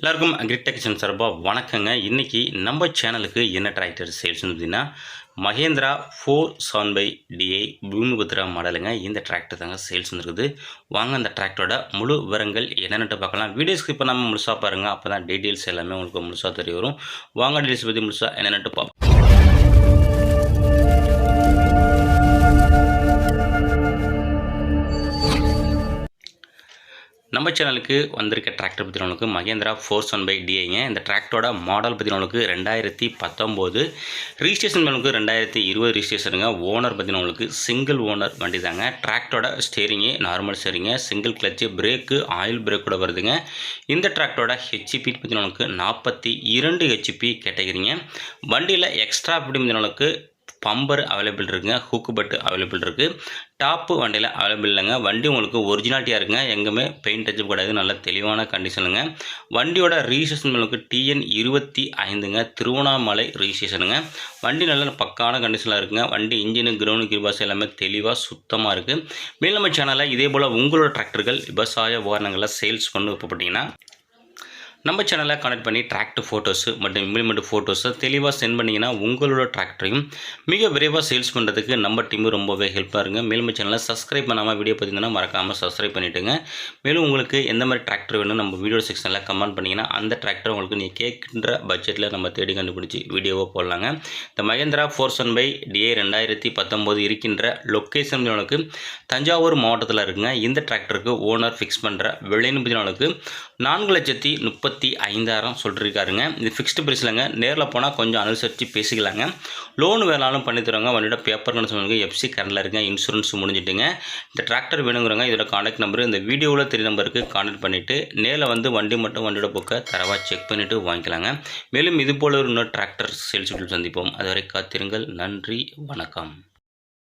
எல்லாருக்கும் அக்ரிடெக்ஷன் சார்பாக வணக்கங்க. இன்றைக்கி நம்ம சேனலுக்கு என்ன டிராக்டர் சேல்ஸ் பார்த்தீங்கன்னா Mahindra four seven five DI Bhoomiputra மாடலுங்க இந்த டிராக்டர் தாங்க சேல்ஸ் வந்துருக்குது வாங்க அந்த டிராக்டரோட முழு விவரங்கள் என்னென்னு பார்க்கலாம். வீடியோ ஸ்கிப் பண்ணாமல் முழுசாக பாருங்கள் அப்போ தான் டீட்டெயில்ஸ் எல்லாமே உங்களுக்கு முழுசாக தெரிய வரும். வாங்க டீட்டெயில்ஸ் பற்றி முழுசாக என்னென்னு பார்ப்போம். நம்ம சேனலுக்கு வந்திருக்க டிராக்டர் பற்றி உங்களுக்கு மகேந்திரா ஃபோர் ஒன் பை டிஐங்க இந்த டிராக்டரோட மாடல் பற்றி உங்களுக்கு ரெண்டாயிரத்தி பத்தொம்போது ரிஜிஸ்ட்ரேஷன் உங்களுக்கு ரெண்டாயிரத்தி இருபது ரிஜிஸ்ட்ரேஷனுங்க ஓனர் பற்றி உங்களுக்கு சிங்கிள் ஓனர் வண்டி தாங்க டிராக்டரோட ஸ்டேரிங்கு நார்மல் ஸ்டேரிங்க சிங்கிள் கிளச்சு பிரேக்கு ஆயில் பிரேக்கோட வருதுங்க. இந்த டிராக்டரோட ஹெச்பி பற்றின உங்களுக்கு நாற்பத்தி இரண்டு ஹெச்பி கேட்டகிரிங்க வண்டியில் எக்ஸ்ட்ரா அப்படி பம்பர் அவைலபிள் இருக்குங்க ஹூக்கு பட்டு அவைலபிள் இருக்குது டாப்பு வண்டியில் அவைலபிள் இல்லைங்க. வண்டி உங்களுக்கு ஒரிஜினாலிட்டியாக இருக்குங்க. எங்கேயுமே பெயிண்ட் டச்சப் கிடையாது நல்ல தெளிவான கண்டிஷனுங்க வண்டியோட ரிஜிஸ்ட்ரேஷன் உங்களுக்கு டிஎன் இருபத்தி ஐந்துங்க. திருவண்ணாமலை ரிஜிஸ்ட்ரேஷனுங்க வண்டி நல்ல பக்கான கண்டிஷனில் இருக்குங்க. வண்டி இன்ஜினு கிரவுண்டு கிருபாஸ் எல்லாமே தெளிவாக சுத்தமாக இருக்குது மேலும் நம்ம சேனலில் இதே போல் உங்களோட டிராக்டர்கள் விவசாய உபகரணங்களை சேல்ஸ் பண்ணு விருப்பப்பட்டீங்கன்னா நம்ம சேனலை கனெக்ட் பண்ணி டிராக்டர் ஃபோட்டோஸு மற்றும் இம்ப்ளிமெண்ட் ஃபோட்டோஸை தெளிவாக சென்ட் பண்ணிங்கன்னா உங்களோட டிராக்டரையும் மிக விரைவாக சேல்ஸ் பண்ணுறதுக்கு நம்ம டீமும் ரொம்பவே ஹெல்ப்பாக இருங்க மேலும் சேனலை சப்ஸ்கிரைப் பண்ணாமல் வீடியோ பார்த்திங்கன்னா மறக்காமல் சப்ஸ்கிரைப் பண்ணிவிட்டுங்க மேலும் உங்களுக்கு எந்த மாதிரி டிராக்டர் வேணும் நம்ம வீடியோ செக்ஷனில் கமெண்ட் பண்ணிங்கன்னா அந்த டிராக்டர் உங்களுக்கு நீங்கள் கேட்கின்ற பட்ஜெட்டில் நம்ம தேடி கண்டுபிடிச்சி வீடியோவை போடலாங்க. இந்த மகேந்திரா ஃபோர்சன் பை டிஏ ரெண்டாயிரத்தி பத்தொம்போது இருக்கின்ற லொக்கேஷன் உங்களுக்கு தஞ்சாவூர் மாவட்டத்தில் இருக்குங்க. இந்த டிராக்டருக்கு ஓனர் ஃபிக்ஸ் பண்ணுற விலைன்னு பார்த்தீங்கன்னா நான்கு லட்சத்தி முப்பத்தி ஐந்தாயிரம் சொல்லியிருக்காருங்க இது ஃபிக்ஸ்டு பிரைஸ்லங்க நேரில் போனால் கொஞ்சம் அனுசரித்து பேசிக்கலாங்க. லோன் வேணாலும் பண்ணி தருவாங்க. வண்டியோட பேப்பர் கண்டிஷன் எஃப்சி கரண்டில் இருங்க. இன்சூரன்ஸ் முடிஞ்சிட்டுங்க. இந்த டிராக்டர் வேணுங்கிறவங்க இதோட காண்டாக்ட் நம்பர் இந்த வீடியோவில் தெரிய நம்பருக்கு காண்டாக்ட் பண்ணிவிட்டு நேரில் வந்து வண்டி மட்டும் வண்டியோட புக்கை தரவாக செக் பண்ணிவிட்டு வாங்கிக்கலாங்க. மேலும் இது போல ஒரு இன்னொரு டிராக்டர் சேல்ஸ் சந்திப்போம். அதுவரை காத்திருங்கள். நன்றி. வணக்கம்.